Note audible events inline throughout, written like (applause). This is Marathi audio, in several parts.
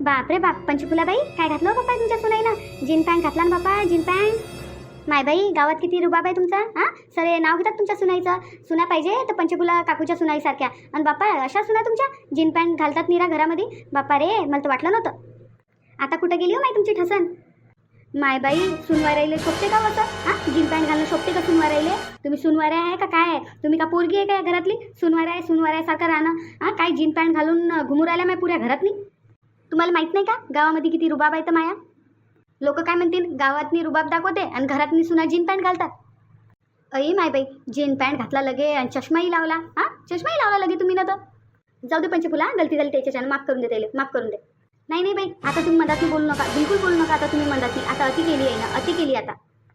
बापरे बाप पंचफुलाबाई काय घातलं हो बाप्पा तुमच्या सुनाईनं जीन पॅन्ट घातला ना बाप्पा जीन पॅन्ट. मायबाई गावात किती रुबाब आहे तुमचा हां? सर नाव घेतात तुमच्या सुनाईचं. सुना पाहिजे तर पंचफुला काकूच्या सुनाईसारख्या. आणि बाप्पा अशा सुना तुमच्या? जीन पॅन्ट घालतात निरा घरामध्ये? बाप्पा रे मला तर वाटलं नव्हतं. आता कुठं गेली हो माय तुमची ठसन? मायबाई बाई राहिले शोभते का होतं हां? जीन पॅन्ट घालणं शोभते का सुनवाय राहिले तुम्ही सुनवाऱ्या आहे का काय? आहे तुम्ही का पोरगी आहे काय घरातली? सुनवाऱ्या आहे सुनवाऱ्यासारखं राहणं. हां? काय जीन पॅन्ट घालून घुमू राहिल्या माय पुऱ्या घरातली? तुम्हाला माहीत नाही का? गावामध्ये किती रुबाब आहे तर माया? लोक काय म्हणतील? गावातनी रुबाब दाखवते आणि घरातनी सुना जीन पॅन्ट घालतात. अई माय बाई जीन पॅन्ट घातला लगे आणि चष्माही लावला. हां? चष्माही लावला लगे तुम्ही ना तर. जाऊ दे पंचफुला गलती झाली त्याच्याच्यानं माफ करून दे त्याला माफ करून दे. नाही नाही बाई आता तुम्ही मधातनी बोलू नका. बिलकुल बोलू नका आता तुम्ही मधातनी. आता अति केली आहे ना अति केली आता.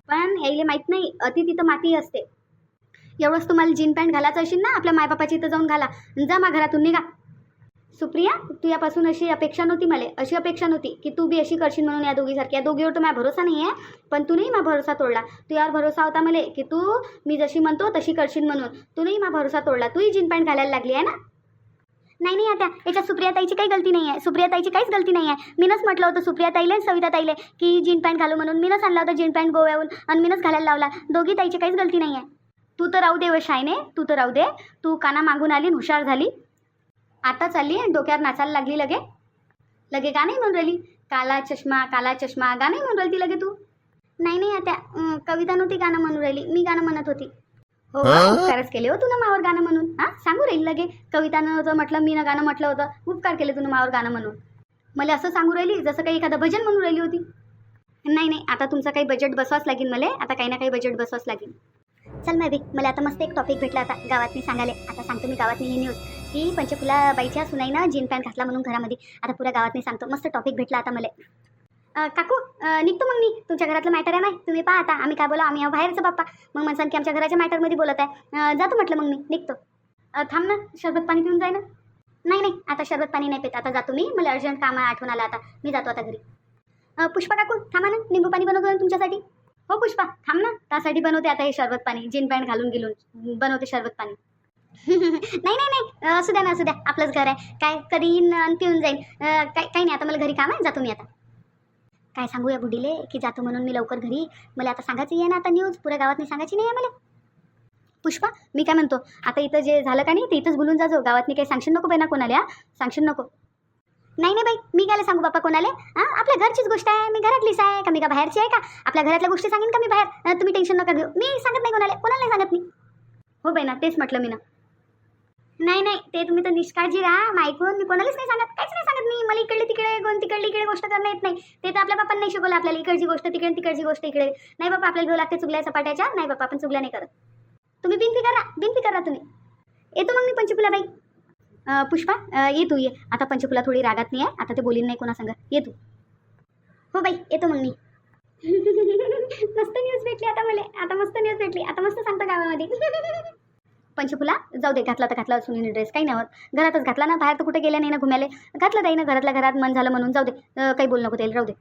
पण यायले माहीत नाही अति तिथं माती असते. एवढंच तुम्हाला जीन पॅन्ट घालायचं असेल ना आपल्या मायबापाच्या इथं जाऊन घाला. जा मा घरातून निघा. सुप्रिया तुझ्यापासून अशी अपेक्षा नव्हती मला. अशी अपेक्षा नव्हती की तू बी अशी करशील म्हणून या दोघीसारखी. या दोघीवर तर माझा भरोसा नाही आहे पण तू नाही माझा भरोसा तोडला. तुझ्यावर भरोसा होता मला की तू मी जशी म्हणतो तशी करशील म्हणून. तू नाही मा भरोसा तोडला. तूही जीन पॅन्ट घालायला लागली आहे ना? नाही नाही आता याच्यात सुप्रियाताईची काही गलती नाही आहे सुप्रियाताईची काहीच गलती नाही आहे मीनच म्हटलं होतं सुप्रियाताईला आणि सविताताईला की जीन पॅन्ट घालू म्हणून. मीनच आणला होता जीन पॅन्ट गोव्याहून आणि मीनच घालायला लावला. दोघी ताईची काहीच गलती नाही आहे तू तर राहू दे व शायने तू तर राहू दे. तू काना मागून आली आणि हुशार झाली. आता चालली आणि डोक्यावर नाचायला लागली लगे. लगे गाणंही म्हणून राहिली? काला चष्मा काला चष्मा गाणंही म्हणून राहिली लगे तू? नाही नाही आता कविता नव्हती गाणं म्हणून राहिली. मी गाणं म्हणत होती. हो? उपकारच केले हो तुला मावर गाणं म्हणून. हा सांगू राहील लगे. कवितानं होतं म्हटलं मी गाणं म्हटलं होतं उपकार केले तुला मावर गाणं म्हणून. मला असं सांगू राहिली जसं काही एखादं भजन म्हणून राहिली होती. नाही नाही आता तुमचं काही बजेट बसवाच लागेल मला. आता काही ना काही बजेट बसवाच लागेल. चल मॅबी मला आता मस्त एक टॉपिक भेटला आता. गावातनी सांगायला. आता सांगतो मी गावातनी ही न्यूज की पंचफुला बाईच्या सुनाईनं जीन पॅन्ट घातला म्हणून घरामध्ये. आता पुऱ्या गावात नाही सांगतो. मस्त टॉपिक भेटला आता मला. काकू निघतो मग मी. तुमच्या घरातलं मॅटर आहे ना तुम्ही पहा आता. आम्ही काय बोला आम्ही बाहेरचं बाप्पा. मग म्हणसान की आमच्या घराच्या मॅटरमध्ये बोलत आहे. जातो म्हटलं मग मी. निघतो. थांब ना. शरबत पाणी पिऊन जाय ना. नाही नाही. आता शरबत पाणी नाही पित. आता जातो मी. मला अर्जंट काम आठवण आलं आता. मी जातो आता घरी. पुष्पा काकू थांबा ना. निंबू पाणी बनवतो ना तुमच्यासाठी? हो पुष्पा. थांब ना. त्यासाठी बनवते आता हे शरबत पाणी. जीन पॅन्ट घालून गेलून बनवते शरबत पाणी. नाही नाही नाही. असू द्या ना असू द्या आपलंच घर आहे. काय कधी येईन आणि पिऊन जाईन काय काही नाही. आता मला घरी काम आहे. जातो मी आता. काय सांगू या बुडीले की जातो म्हणून मी लवकर घरी. मला आता सांगायची आहे ना आता न्यूज पुऱ्या गावात नाही सांगायची नाही आहे मला. पुष्पा मी काय म्हणतो? आता इथं जे झालं का नाही ते इथंच बोलून जाजो. गावातनी काही सांगशील नको बाई ना कोणाला हा? सांगशील नको. नाही नाही बाई. मी काय सांगू बाप्पा कोणाला? हां? आपल्या घरचीच गोष्ट आहे. मी घरातलीच आहे का? मी का बाहेरची आहे का? आपल्या घरातल्या गोष्टी सांगेन का मी बाहेर? तुम्ही टेन्शन नका घेऊ. मी सांगत नाही कोणाला. कोणाला नाही सांगत मी हो बाई ना तेच म्हटलं मी ना. नाही नाही ते तुम्ही तर निष्काळजी राहा. मग ऐकून मी कोणालाच नाही सांगत. काहीच नाही सांगत मी. मला इकडे तिकडे कोण तिकडली इकडे गोष्ट करणं येत नाही. ते तर आपल्या बापांना नाही शिकवलं आपल्याला. इकडची गोष्ट तिकडे तिकडची गोष्ट इकडे. नाही बाबा आपल्याला घेऊ लागते चुकल्या सपाट्याच्या. नाही बाबा आपण चुकल्या नाही करत. तुम्ही बिनफी करा. बिनफी करा तुम्ही. येतो मग मी पंचकुला बाई पुष्पा ये तू ये. आता पंचकुला थोडी रागात नाही आहे आता ते बोलीन नाही कोणा सांग ये तू. हो बाई येतो मग मी. (laughs) मस्त न्यूज भेटली आता मला. आता मस्त न्यूज भेटली. आता मस्त सांगतो गावामध्ये. (laughs) पंचफुला जाऊ दे घातला तर घातला सुनीने ड्रेस काही नाही होत. घरातच घातला ना बाहेर तर कुठे गेल्या नाही ना घुमाले घातलं ताई ना घरातल्या घरात मन झालं म्हणून. जाऊ दे काही बोल नको त्याला राहू दे.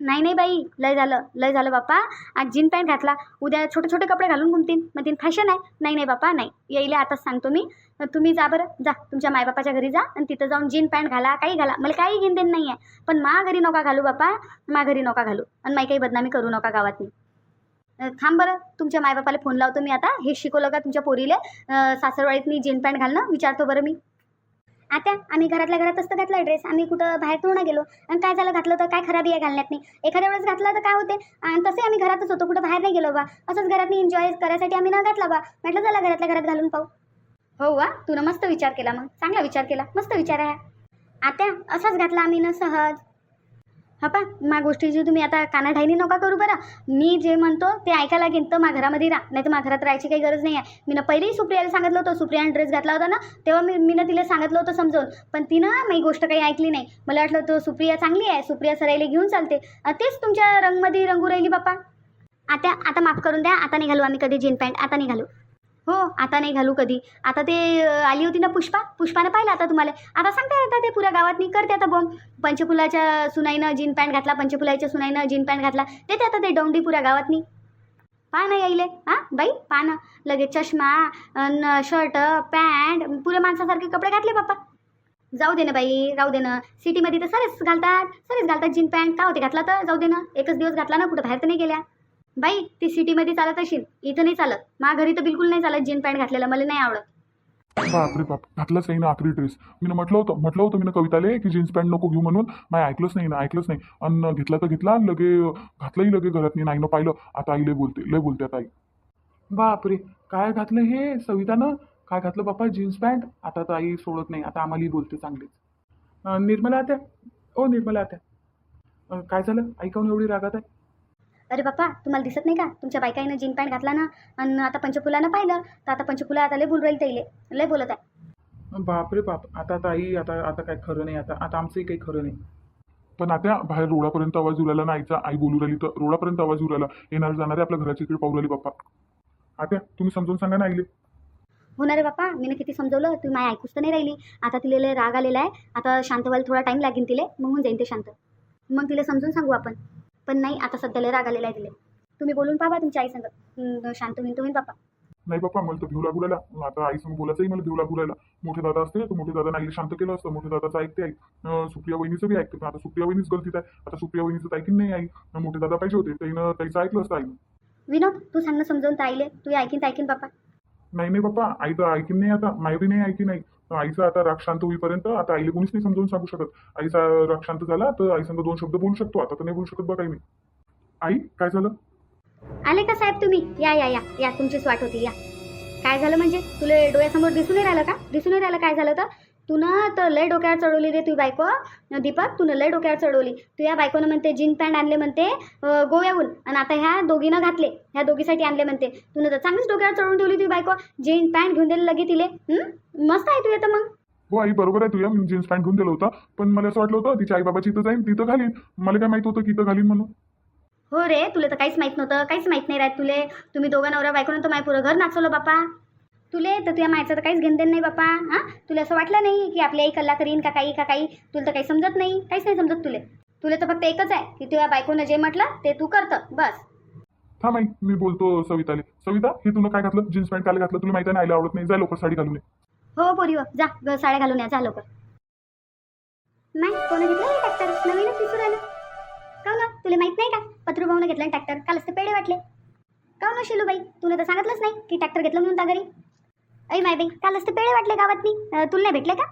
नाही नाही बाई लय झालं लय झालं बाप्पा. आज जीन पॅन्ट घातला. उद्या छोटे छोटे कपडे घालून घुमतील मग तीन फॅशन आहे. नाही नाही बाप्पा नाही. येईल आताच सांगतो मी. तुम्ही जा बरं. जा तुमच्या मायबापाच्या घरी जा आणि तिथं जाऊन जीन पॅन्ट घाला काही घाला. मला काही घेण देणं नाही आहे पण मा घरी नका घालू बाप्पा. मा घरी नका घालू. आणि माई काही बदनामी करू नका गावातनी. थांब बरं. तुमच्या मायबापाला फोन लावतो मी आता. हे शिकवलं का तुमच्या पोरीले? सासरवाळीतनी सासरवाडीतनी जीन पॅन्ट घालणं? विचारतो बरं मी. आता आम्ही घरातल्या घरातच तर घातला ड्रेस. आम्ही कुठं बाहेर थोडं गेलो. आणि काय झालं घातलं तर? काय खराबी आहे घालण्यात नाही एखाद्या वेळेस घातला तर काय होते? आणि तसे आम्ही घरातच होतो. कुठं बाहेर नाही गेलो बा. असंच घरात एन्जॉय करायसाठी आम्ही न घातला बा. म्हटलं चला घरातल्या घरात घालून पाहू. हो वा. तुनं मस्त विचार केला मग. चांगला विचार केला. मस्त विचार आहे. आता असाच घातला आम्ही ना सहज. हा पा मा गोष्टीची तुम्ही आता कानाढाईनी नका करू बरं. मी जे म्हणतो ते ऐकायला लागेल तर मा घरामध्ये राहा. नाही तर मा घरात राहायची काही गरज नाही आहे मी पहिलेही सुप्रियाला सांगितलं होतं सुप्रियाने ड्रेस घातला होता ना तेव्हा मी मीनं तिला सांगितलं होतं समजावून. पण तिनं मी गोष्ट काही ऐकली नाही. मला वाटलं तो सुप्रिया चांगली आहे सुप्रिया सरायला घेऊन चालते. तेच तुमच्या रंगमध्ये रंगू राहिली बाप्पा. आता आता माफ करून द्या आता नाही घालू आम्ही कधी जीन पॅन्ट आता नाही घालू हो आता नाही घालू कधी. आता ते आली होती ना पुष्पा? पुष्पानं पाहिलं आता तुम्हाला? आता सांगता आता ते पुऱ्या गावातनी करते आता बॉम्ब पंचफुलाच्या सुनाईनं जीन पॅन्ट घातला पंचफुलाच्या सुनाईनं जीन पॅन्ट घातला. ते आता ते डोंडी पुऱ्या गावातनी. पहा ना यायले हां? बाई पहा ना. लगेच चष्मा अन शर्ट पॅन्ट पुऱ्या माणसासारखे कपडे घातले बाप्पा. जाऊ दे ना बाई राहू दे ना. सिटीमध्ये तर सरेच घालतात. सरेच घालतात जीन पॅन्ट का होते घातला तर? जाऊ दे ना. एकच दिवस घातला ना कुठं बाहेर तर नाही गेल्या. बाई ती सिटीमध्ये चालत असेल इथं नाही चालत. मा घरी तर बिलकुल नाही चालत जीन पॅन्ट घातलेलं मला नाही आवडत. बापरे बाप घातलंच नाही ना आखरी ड्रेस. मी म्हटलं होतं म्हटलं होतं मी कविताले की जीन्स पॅन्ट नको घेऊ म्हणून. नाही ऐकलंच नाही ना ऐकलंच नाही. आणि घेतला तर घेतला लगे घातलंही लगे घरात. नाही न पाहिलं आता आई लय बोलते लय बोलते आता आई. बापरे काय घातलं हे? सवितानं? काय घातलं बापा जीन्स पॅन्ट? आता तर आई सोडत नाही आता आम्हालाही बोलते चांगलीच. अं, निर्मला आत्या? ओ निर्मला आत्या. अं, काय झालं? आई काऊन एवढी रागात आहे? अरे बाप्पा तुम्हाला दिसत नाही का? तुमच्या बायकाईनं जीन पॅन्ट घातला ना आणि आता पंचफुलानं पाहिलं तर आता पंचफुला आता लय बोल राहील त्याईले लय बोलत आहे. बापरे बाप आता आता आई आता आता काय खरं नाही आता आता आमचंही काही खरं नाही. पण आता बाहेर रोडापर्यंत आवाज ना आईचा आई बोलू राहिली तर रोडापर्यंत आवाज राहिला. येणार जाणारे आपल्या घराच्या इकडे पाहू राहिली बाप्पा. आता तुम्ही समजून सांगा ना आईले. हो ना रे बाप्पा मी किती समजवलं तू माझी ऐकूच तर नाही राहिली. आता तिला राग आलेला आहे. आता शांत व्हायला थोडा टाईम लागेल तिले मग होऊन जाईन ते शांत. मग तिला समजून सांगू आपण. पण नाही आता सध्या लय राग आलेला आहे तिले तुम्ही बोलून पाहा तुमच्या आई संग. शांत होईन तर होईन बाप्पा नाही बाप्पा मला तर भिऊ लागू राहिला आता आई समोर बोलायचंही मला भिऊ लागू राहिला मोठे दादा असते तर मोठे दादा आईला शांत केलं असतं. मोठे दादाचं ऐकते आई. सुप्रिया वहिनीचं बी ऐकते. पण आता सुप्रिया वहिनीच गलतीत आहे. आता सुप्रिया वहिनीचं ऐकीन नाही आई. मोठे दादा पाहिजे होते. त्यानं त्याचं ऐकलं असतं आईनं. विनोद तू सांग ना समजावून तर आईले तू ऐकीन ऐकीन बाप्पा. नाही नाही बाप्पा. आई तर ऐकीन नाही आता. मायरी नाही ऐकी नाही आईचा आता राग शांत होईपर्यंत आता आईला कोणीच नाही समजावून सांगू शकत. आईचा राग शांत झाला तर आई संग दोन शब्द बोलू शकतो. आता तर नाही बोलू शकत बघ मी. आई काय झालं? आले का साहेब तुम्ही? या या या या तुमचीच वाट होती या. काय झालं म्हणजे? तुला डोळ्यासमोर दिसून नाही राहिलं का? दिसून नाही राहिलं काय झालं तर? तू ना तर लय डोक्यावर चढवली रे तुझी बायको. दीपक तू लय डोक्यावर चढवली. तू या बायकोनं म्हणते जीन पॅन्ट आणले म्हणते गोव्याहून. आणि आता ह्या दोघीनं घातले. ह्या दोघीसाठी आणले म्हणते. तुनं तर चांगलीच डोक्यावर चढवून ठेवली तुझी बायको. जीन पॅन्ट घेऊन दिलं लगे तिले? मस्त आहे तू येतं मग. हो आई बरोबर आहे तुझ्या मी जीन्स पॅन्ट घेऊन दिलं होतं. पण मला असं वाटलं होतं तिच्या आई बाबाची इथं जाईन तिथं घालीन. मला काय माहीत होतं की इथं घालीन म्हणून. हो रे तुला तर काहीच माहीत नव्हतं. काहीच माहीत नाही राहत तुले. तुम्ही दोघा नवरा बायकोनं तर माय पुरं घर नाचवलं बापा. तुले? तर तुझ्या मायचं तर काहीच घेणदेण नाही बापा हां? तुला असं वाटलं नाही की आपली आई कल्ला करीन का काही का काही? तुला तर काही समजत नाही. काहीच नाही समजत तुले. तुला तर फक्त एकच आहे की तुझ्या बायकोनं जे म्हटलं ते तू करतं बस. थांब आई मी बोलतो सविताले. सविता हे तुला काय घातलं? जीन्स पॅन्ट काय घातलं? तुला माहिती नाही आईला आवडत नाही. जा लवकर साडी घालून ये. हो पोरी हो जा. ग साड्या घालून या. जा लवकर. नाही कोणी घेतलं ट्रॅक्टर नवीनच राहिलं. का ना तुला माहीत नाही का? पत्रू भाऊनं घेतलं ट्रॅक्टर कालच ते पेढे वाटले. का ना शिलूबाई? तुला तर सांगितलंच नाही की ट्रॅक्टर घेतलं म्हणून त्या घरी? ऐ माय बाई कालच ते पेढे वाटले गावातनी तुला नाही भेटले का?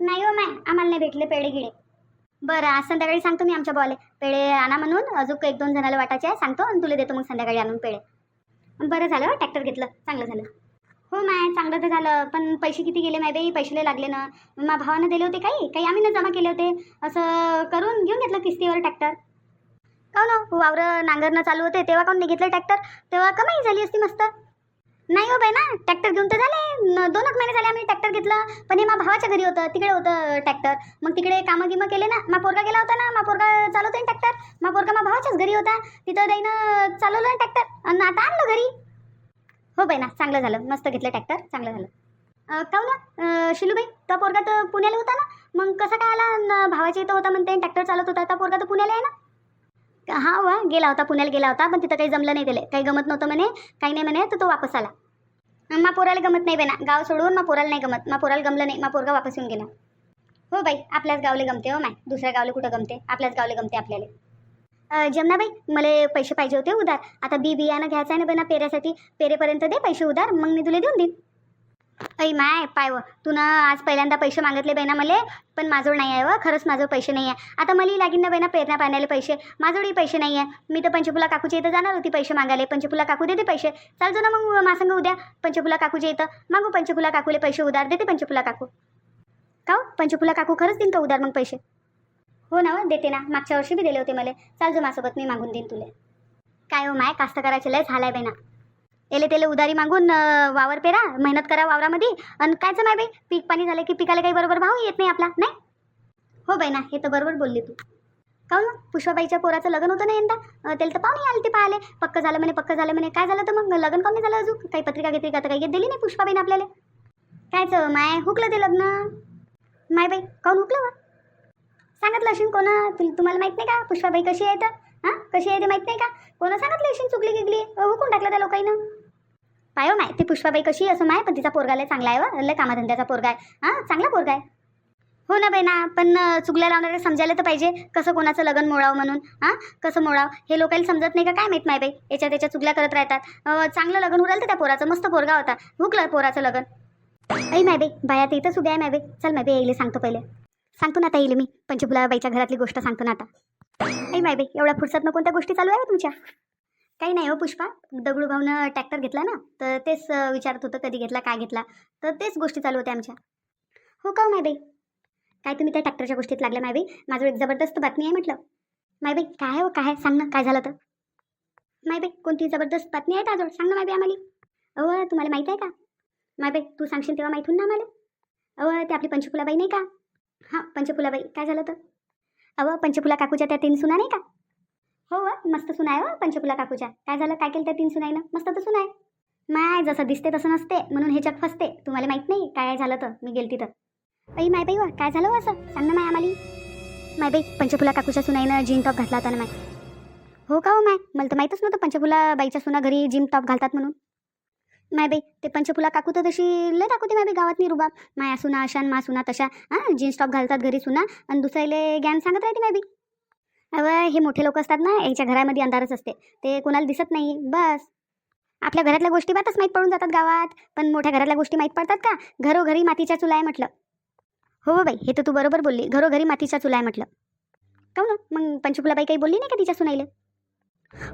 नाही हो माय आम्हाला नाही भेटले पेढे गिळे. बरं आज संध्याकाळी सांगतो मी आमच्या बॉले पेढे आणा म्हणून अजून एक दोन जणाला वाटायचे आहे सांगतो आणि तुला देतो मग संध्याकाळी आणून पेढे. बरं झालं ट्रॅक्टर घेतलं चांगलं झालं. हो माय चांगलं तर झालं पण पैसे किती गेले माय बाई? पैसे लागले ना. मा भावानं दिले होते काही? काही आम्ही ना जमा केले होते. असं करून घेऊन घेतलं किस्तीवर ट्रॅक्टर. का ना वावरं नांगरणं चालू होते तेव्हा काऊन नाही घेतलं ट्रॅक्टर? तेव्हा कमाई झाली असती मस्त. आहे ना? ट्रॅक्टर घेऊन तर झाले. दोन एक महिने झाले आम्ही ट्रॅक्टर घेतलं. पण हे मा भावाच्या घरी होतं तिकडे होतं ट्रॅक्टर मग तिकडे कामं गिमं केले ना. मा पोरगा गेला होता ना. मा पोरगा चालवतोय ना ट्रॅक्टर मा पोरगा मा भावाच्याच घरी होता. तिथं त्याईनं चालवलं ना ट्रॅक्टर आणि आता आणलं घरी. हो बाई ना चांगलं झालं. मस्त घेतलं ट्रॅक्टर चांगलं झालं. अं, काहून ना शिलूबाई तो पोरगा तर पुण्याला होता ना? मग कसा काय आला? भावाच्या इथं होता म्हणते ट्रॅक्टर चालत होता. तो पोरगा तर पुण्याला आहे ना? हा वा गेला होता. पुण्याला गेला होता. पण तिथं काही जमलं नाही त्याला. काही गमत नव्हतं म्हणे. काही नाही म्हणे. तर तो वापस आला. मा पोराला गमत नाही बेना ना. गाव सोडून मा पोराला नाही गमत. मा पोराला गमलं नाही मा पोरगा वापस येऊन गेला. हो बाई आपल्याच गावले गमते हो माय. दुसऱ्या गावले कुठं गमते? आपल्याच गावले गमते आपल्याला. जमनाबाई मला पैसे पाहिजे होते उधार. आता बी बियाणं घ्यायचं आहे ना बेना ना पेऱ्यासाठी. पेरेपर्यंत दे पैसे उधार मग मी तुला देऊन देईन. अई माय पाय व. तू ना आज पहिल्यांदा पैसे मागितले बाई मला पण माझोड नाही आहे व खरंच माझं पैसे नाही आहे आता मला लागीन ना बाई पेरण्या पाण्याला पैसे. माझोडही पैसे नाही आहे मी तर पंचफुला काकूच्या इथं जाणार होती पैसे मागायला. पंचफुला काकू देते पैसे. चालतो ना मग मासंग उद्या. पंचफुला काकूच्या इथं. मागू पंचफुला काकूले पैसे उधार. देते पंचफुला काकू. का हो? पंचफुला काकू खरंच देईन का उधार मग पैसे? हो ना देते ना. मागच्या वर्षी बी दिले होते मला. चालतो माझ्यासोबत मी मागून देईन तुले. काय हो माय कास्तकाराचे लय झालाय बाई एले तेले उधारी मागून वावर पेरा मेहनत करा वावरामध्ये. आणि कायचं नाही बाई? पीक पाणी झालं की पिकाला काही बरोबर भाव येत नाही आपला नाही? हो बाई ना हे तर बरोबर बोलली तू. काऊन मग? पुष्पाबाईच्या पोराचं लग्न होतं ना यंदा? त्याला तर पाहुणे आले ते पाहिले पक्क झालं म्हणे पक्क झालं म्हणे. काय झालं तर मग? लग्न कमी झालं अजून? काही पत्रिका गित्रिका तर काही घेत दिली नाही पुष्पाबाईने आपल्याला. कायचं माय? हुकलं ते लग्न? माय बाई काऊन हुकलं वा? सांगितलं असेल कोणा? तुला तुम्हाला माहीत नाही का? पुष्पाबाई कशी आहे तर? हां? कशी आहे ते माहीत नाही का? कोणा सांगितलं असेल चुकली गिगली हुकून टाकलं त्या लोकांना पाय हो माय ती पुष्पाबाई कशी असं माय पण तिचा पोरगा लय चांगला आहे लय कामाधंद्याचा पोरगा आहे. हां चांगला पोरगा आहे. हो ना बाई ना पण चुगल्या लावणारे समजायला तर पाहिजे. कसं कोणाचं लग्न मोडाव म्हणून हां? कसं मोडाव? हे लोकांना समजत नाही का काय माहीत माय बाई? याच्या त्याच्या चुगल्या करत राहतात. चांगलं लग्न उरल तर त्या पोराचं मस्त पोरगा होता. हुकलं पोराचं लग्न. ऐ माय बाई बाया तर इथंच उभ्या आहे माय बाई. चल माय बाई येईल सांगतो पहिले. सांगतो ना आता येईल मी. पंचफुला बाईच्या घरातली गोष्ट सांगतो ना आता. ऐ माय बाई एवढ्या फुरसतनं कोणत्या गोष्टी चालू आहे हो तुमच्या? काही नाही हो पुष्पा. दगडू भाऊनं ट्रॅक्टर घेतला ना तर तेच विचारत होतं कधी घेतला काय घेतला. तर तेच गोष्टी चालू होत्या आमच्या. हो का हो, मायबाई? माय बाई काय तुम्ही त्या ट्रॅक्टरच्या गोष्टीत लागल्या माय बाई माझं एक जबरदस्त बातमी आहे म्हटलं. माय बाई काय आहे हो काय आहे? सांग ना काय झालं तर. माय बाई कोणती जबरदस्त बातमी आहे ताजवळ सांग ना माय बाई आम्हाला. अहो तुम्हाला माहीत आहे का? माय बाई तू सांगशील तेव्हा माहीत होईन ना आम्हाला. अहो ते आपली पंचफुलाबाई नाही का? हां पंचफुलाबाई काय झालं तर? अहो पंचफुला काकूच्या त्या तीन सुना नाही का? हो मस्त सुनाय हो पंचफुला काकूच्या. काय झालं? काय केलं त्या तीन सुनाईनं? मस्त तर सुनाय माय जसं दिसते तसं नसते म्हणून हे जग फसते. तुम्हाला माहीत नाही काय झालं तर मी गेल तिथं बाई माय बाई वा काय झालं हो असं? सांग ना माय आम्हाला. माय बाई पंचफुला काकूच्या सुनाईनं जीन टॉप घातला होता ना माय. हो का हो माय? मला तर माहीतच नव्हतं पंचफुला बाईच्या सुना घरी जिम टॉप घालतात म्हणून. माय बाई ते पंचफुला काकू तर तशी लय दाखवते माय बाई गावात नाही रुबाब. माया सुना अशा मा सुना तशा हां जीन्स टॉप घालतात घरी सुना आणि दुसऱ्याले ज्ञान सांगत राहते माय बाई. अव हे मोठे लोक असतात ना याच्या घरामध्ये अंधारच असते. ते कोणाला दिसत नाही. बस. आपल्या घरातल्या गोष्टी बातच माहीत पडून जातात गावात. पण मोठ्या घरातल्या गोष्टी माहीत पडतात का? घरोघरी मातीच्या चुला आहे म्हटलं. हो बाई हे तर तू बरोबर बोलली. घरोघरी मातीच्या चुला आहे म्हटलं. का ना? मग पंचफुलाबाई काही बोलली नाही का तिच्या सुनाईले?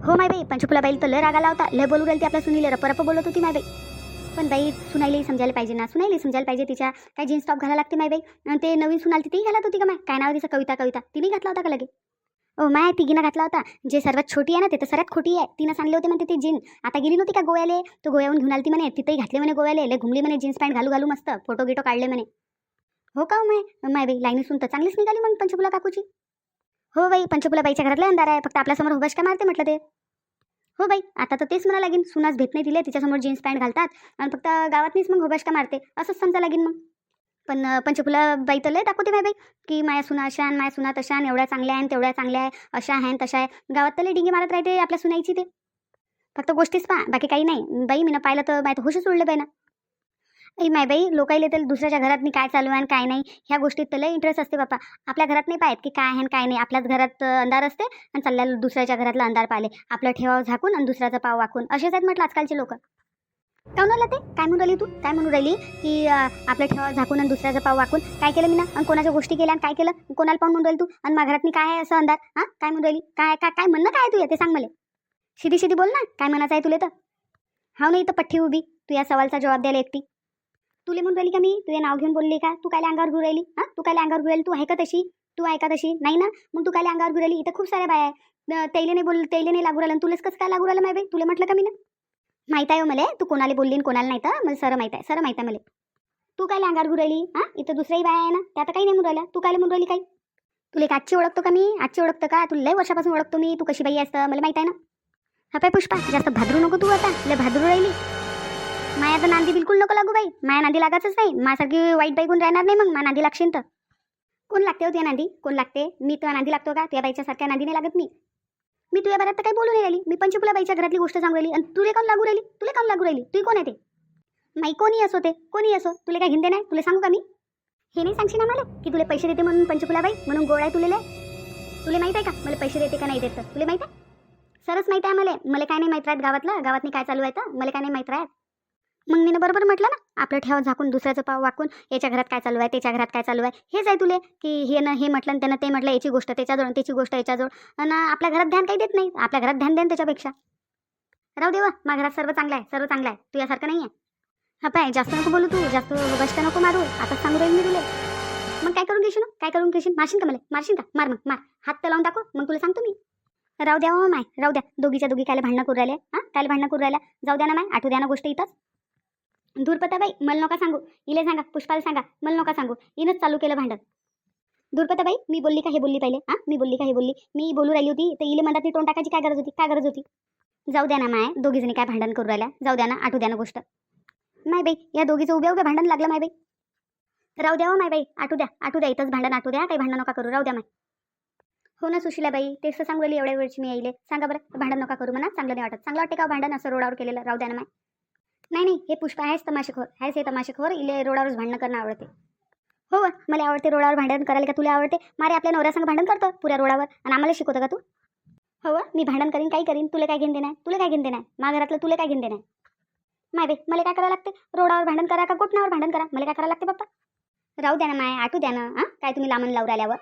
हो माय बाई पंचफुलाबाई तर लय रागाला होता. लय बोलू राहिली ती आपल्या सुनीले रप रप बोलत होती माय बाई. पण बाई सुनाईलाही समजायला पाहिजे ना. सुनाईलाही समजायला पाहिजे तिच्या. काय जीन्स टॉप घालायला लागते माय बाई. आणि ते नवीन सुनाल तिथेही घालत होती का माय? काय नाव आहे तिचं? कविता कविता. तिने घातला होता का लगे? माय तिघीनं घातला होता. जे सर्वात छोटी आहे ना ते तर सर्वात खोटी आहे. तिनं सांगले होते म्हणते ती जीन. आता गेली नव्हती का गोव्याले? तो गोव्याहून घेऊन आली ती म्हणे. तिथेही घातले म्हणे गोव्याले. लय घुमली म्हणे जीन्स पॅन्ट घालू घालू मस्त. फोटो गिटो काढले म्हणे. हो का हो माय? माय बाई लाईनीसून तर चांगलीच निघाली मग पंचफुला काकूची. हो बाई पंचफुला बाईच्या घरातला अंधार आहे. फक्त आपल्यासमोर हुबश का मारते म्हटलं ते? हो बाई आता तर तेच म्हणा लागेल सुनाच भेट नाही दिले तिच्यासमोर जीन्स पॅन्ट घालतात. आणि फक्त गावातनीच मग हुबश का मारते? असंच समजा लागेल मग. पण पंचफुला बाई तर लय दाखवते बाई बाई की माया सुना अशा आणि माया सुना तशा आणि एवढ्या चांगल्या आहे तेवढ्या चांगल्या आहे अशा आहे तशा आहे. गावात तर लय डिंगे मारत राहते आपल्या सुनाईची ते. फक्त गोष्टीच पहा बाकी काही नाही. बाई मी पाहिलं तर माय तर हुशच उडलं बाई ना ऐ माय बाई लोकाईले तर दुसऱ्याच्या घरात काय चालू आहे आणि काय नाही ह्या गोष्टीत तर लय इंटरेस्ट असते बापा आपल्या घरात नाही पाहत की काय आहे आणि काय नाही. आपल्याच घरात अंधार असते आणि चालल्या दुसऱ्याच्या घरातला अंधार पाहिले. आपलं ठेवाव झाकून आणि दुसऱ्याचा पाव वाकून. असेच आहेत म्हटलं आजकालचे लोक. काय राहिलं ते? काय म्हणून राहिली तू? काय म्हणून राहिली की आपलं ठेवा झाकून आणि दुसऱ्याचा पाव वाकून? काय केलं मी ना आणि कोणाच्या गोष्टी केल्या? आणि काय केलं? कोणाला पाहून म्हणून राहिली तू? आणि माझ्या घरात काय आहे असं अंदाज हां काय म्हणून राहिली? काय काय काय म्हणणं काय तू येते ते सांग मला. शिदी शिदी बोल ना. काय म्हणायचं आहे तुला तर? हाव नाही तर पठ्ठी उभी. तू या सवालचा जबाब द्यायला एकटी. तुले म्हणून राहिली का मी? तुझे नाव घेऊन बोलली का? तू काय अंगावर घेऊन राहिली? हां तू काय अंगावर घेऊन तू आहे का तशी? तू आहे का तशी? नाही ना? मग तू काय अंगावर घेऊन राहिली? इथं खूप साऱ्या बाया आहे. तैले नाही बोल तैले नाही लागू राहिलं. आणि तुलेच कसं काय लागू राहिलं माहिती तुला म्हटलं का मी ना माहीत आहे हो मला? तू कोणाला बोलली कोणाला नाही तर? मला सर माहीत आहे सर माहीत आहे मला. तू काय अंगार घेऊन हां? इथं दुसऱ्याही बाया आहे ना? त्या काही नाही मुरवल्या तू काय मुरवली काही? तुला एक आजची ओळखतो का मी? आजची ओळखतो का? तुला लय वर्षापासून ओळखतो मी. तू कशी बाई असतं मला माहीत आहे ना? हा पाय पुष्पा जास्त भादरू नको तू आता. लय भादरू राहिली. माया तर नांदी बिलकुल नको लागू बाई. माया नांदी लागायचंच नाही. माझ्यासारखी वाईट बाई कोण राहणार नाही मग? मा नांदी लागशील तर. कोण लागते होती नांदी? कोण लागते? मी तुला नांदी लागतो का? त्या बाईच्या सारख्या नांदी नाही लागत मी. मी तुझ्या बऱ्यात तर काही बोलू नाही राहिली. मी पंचफुला बाईच्या घरातली गोष्ट सांगू राहिली. आणि तुला कोण लागू राहिली? तुला कोण लागू राहिली? तू कोण आहे ते? माई कोणी असो ते? कोणी असो? तुला काय हिंदे नाही तुला सांगू का मी? हे नाही सांगशील ना मला की तुला पैसे देते म्हणून पंचफुला बाई म्हणून गोळा आहे तुला तुला माहीत आहे का? मला पैसे देते का नाही देत तुला माहीत आहे? सरच माहीत आहे मला मला काय नाही माहीत राहत गावातलं. गावातनी काय चालू आहे तर? मला काय नाही माहीत राहत. मग मी बरोबर म्हटलं ना आपलं ठेवा झाकून दुसऱ्याचं पाव वाकून याच्या घरात काय चालू आहे त्याच्या घरात काय चालू आहे हेच आहे तुले की हे ना हे म्हटलं त्यानं ते म्हटलं याची गोष्ट त्याच्याजवळ त्याची गोष्ट याच्याजवळ. आणि आपल्या घरात ध्यान काही देत नाही आपल्या घरात ध्यान देन त्याच्यापेक्षा. राहू देवा माझ्या घरात सर्व चांगलं आहे सर्व चांगलं आहे तू यासारखं नाही आहे हा पाय जास्त नको बोलू तू जास्त बस्त नको मारू आता सांगू राहील मी तुले. मग काय करून घेशील काय करून घेशील? मारशील का मला? मारशील का? मार मग मार. हात तर लावून टाकू मग तुला सांगतो मी. राहू द्या माय राहू द्या. दोघीच्या दोघी काय भांडणं करू राहिले हां? कायला भांडणं करू राहिल्या? जाऊ द्या ना माय आठवू द्या ना गोष्ट इथंच. धुरपताबाई मला नका सांगू. इले सांगा पुष्पाला सांगा मला नका सांगू. इनंच चालू केलं भांडण. धूरपताबाई मी बोलली का हे बोलली पहिले? हां? मी बोलली का हे बोलली? मी बोलू राहिली होती तर इले म्हणतात ती तोंड टाकायची काय गरज होती? काय गरज होती? जाऊ द्या ना माय दोघी जणी काय भांडण करू राहिल्या. जाऊ द्या ना आठवू द्या ना गोष्ट. माय बाई या दोघीचं उभ्या उभ्या भांडण लागलं माय बाई. राहू द्या हो माय बाई आठू द्या आठू द्या इथंच भांडण आठवू द्या काही भांडण नका करू राहू द्या माय. हो ना सुशीलाबाई तेच तर सांगू राहिली एवढ्या वेळची मी येईल सांगा बरं भांडण नका करू म्हणा चांगलं नाही वाटत. चांगलं वाटते का हो भांडण असं रोडावर केलेलं? राहू द्या ना माय. नाही नाही हे पुष्पा आहेच तमाशेखोर आहेच हे तमाशेखोर इले रोडावरच भांडणं करणं आवडते. हो मला आवडते रोडावर भांडण करायला का तुला आवडते? मारे आपल्या नवऱ्यासंग भांडण करतो पुऱ्या रोडावर. आणि आम्हाला शिकवतं का तू? हो व, मी भांडण करीन काही करीन तुला काय घेऊन देणार? तुला काय घेऊन देणार? माझ्या घरातलं तुला काय घेऊन देणार? माय बे मला काय करावं लागते? रोडावर भांडण करा का गोठणावर भांडण करा? मला काय करावं लागते पप्पा? राहू द्या ना माय आटू द्या ना हां काय तुम्ही लांबून लावून आल्यावर